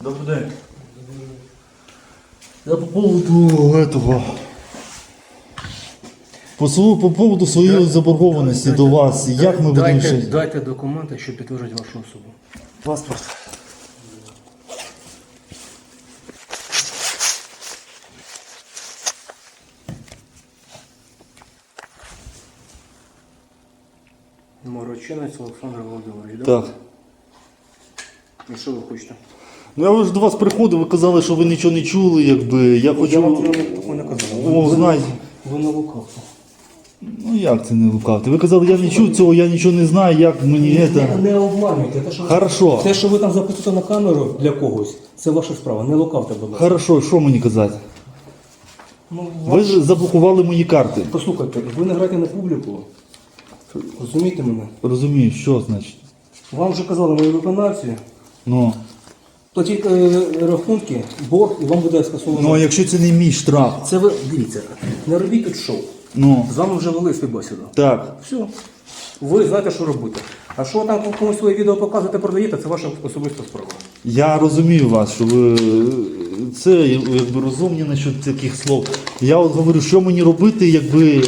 Добрий день. Я по поводу этого. По, по поводу своєї заборгованості до вас. Як ми будемо дайте, ще? дайте документи, що підтверджують вашу особу. Паспорт. Морочинець Олександр Володимирович, да? Так. І що ви хочете? Ну я вже до вас приходив, ви казали, що ви нічого не чули, якби. Я Я вам хочу. такого не казав. О, ви, знаєте. ви на лукавку. Ну як це не лукавте? Ви казали, я не чув цього, я нічого не знаю, як мені Не, це. не обманюйте. Те що, ви- Хорошо. те, що ви там запустите на камеру для когось, це ваша справа. Не лукавте, будь ласка. Хорошо, що мені казати? Ну, Ви ж заблокували мої карти. Послухайте, ви не граєте на публіку. Розумієте мене? Розумію, що значить? Вам вже казали мої виконавці. Ну. Платіть е, рахунки, борг, і вам буде скасовано. Ну а якщо це не мій штраф? Це ви дивіться, не робіть тут шоу. Ну. З вами вже вели співбесіду. Так. Все. Ви знаєте, що робити. А що там комусь своє відео показуєте, продаєте, це ваша особиста справа. Я розумію вас, що ви це якби розумні насчет таких слов. Я от говорю, що мені робити, якби.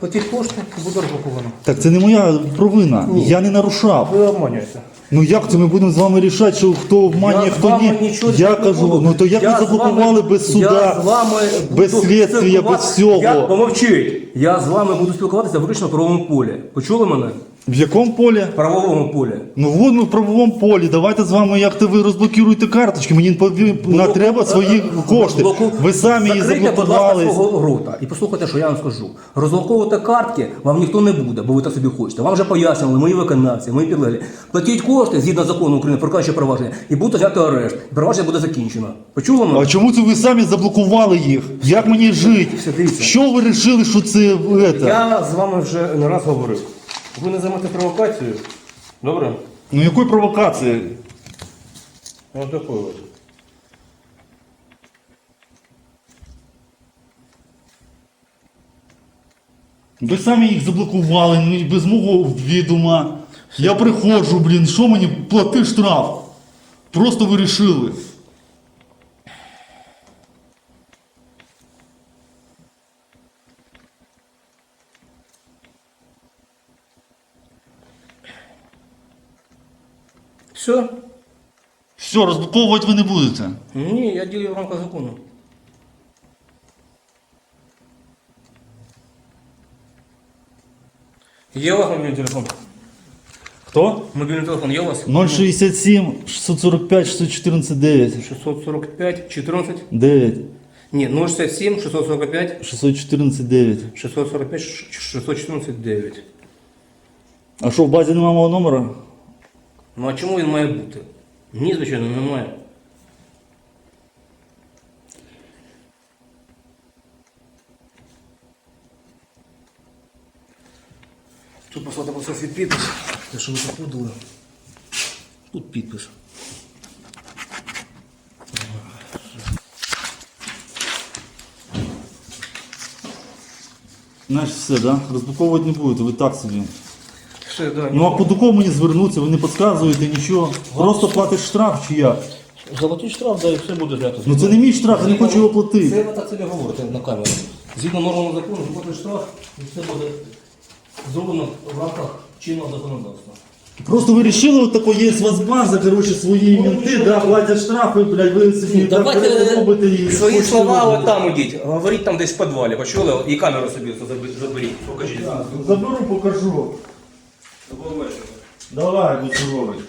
Платіть кошти, і буде розблоковано. Так це не моя провина. Ні. Я не нарушав. Ви обманюєте. Ну як це ми будемо з вами рішати, що хто обманює, Я з хто вами ні? нічого Я не кажу, буду. ну то як Я ви з заблокували вами- без Я суда? з вами без буду слідства, без спілкуватися- всього? Я, помовчіть. Я з вами буду спілкуватися виключно в правовому полі. Почули мене? В якому полі? В правовому полі. Ну от ми в правовому полі. Давайте з вами, як то ви розблокуєте карточки. Мені пові- на треба свої кошти. Блоку- Ви самі її Закрийте, будь ласка, заблокували. свого рота. І послухайте, що я вам скажу. Розблоковувати картки вам ніхто не буде, бо ви так собі хочете. Вам вже пояснювали мої виконавці, мої підлеглі. Платіть кошти згідно закону України про краще провадження, і буде взяти арешт. І Провадження буде закінчено. Почули мене? А чому це ви самі заблокували їх? Як мені жити? Все, дивіться. Що ви вирішили, що це? это? Я з вами вже не раз говорив. Ви не займете провокацією. Добре? Ну якої провокації? Ось такою от. Ви самі їх заблокували, ну, і без мого відома. Я приходжу, блін, що мені плати штраф? Просто ви Все? Все, розблоковувати ви не будете. Ні, я дію в рамках закону. Є у вас мобільний телефон? Хто? Мобільний телефон є у вас? 067 645 614 9. 645 14. 9. Ні, 067 645 614 9. 645 614 9. А що, в базі немає мого номера? Ну а чому він має бути? Ні, звичайно, немає. Тут послати свій підпис. Те, що ви заходили. Тут підпис. Знаєш, все, да? Розблоковувати не будете, ви так собі. Все, да. Ну а по до кого мені звернутися, ви не підказуєте нічого. Просто платиш штраф чи як? Заплатіть штраф, да, і все буде знято. Ну це не мій штраф, я не хочу його Це платити. ви так собі говорите на камеру. Згідно нормам закону, заплатиш штраф, і все буде зроблено в рамках чинного законодавства. Просто ви вирішили, от тако є у вас база, коротше, свої менти, да, платять штрафи, блядь, ви собі так Давайте робите і свої хочете слова робити. от там ідіть. Говоріть там десь в підвалі, почули? І камеру собі заберіть. Покажіть. Заберу, покажу. Давай, не здоровий.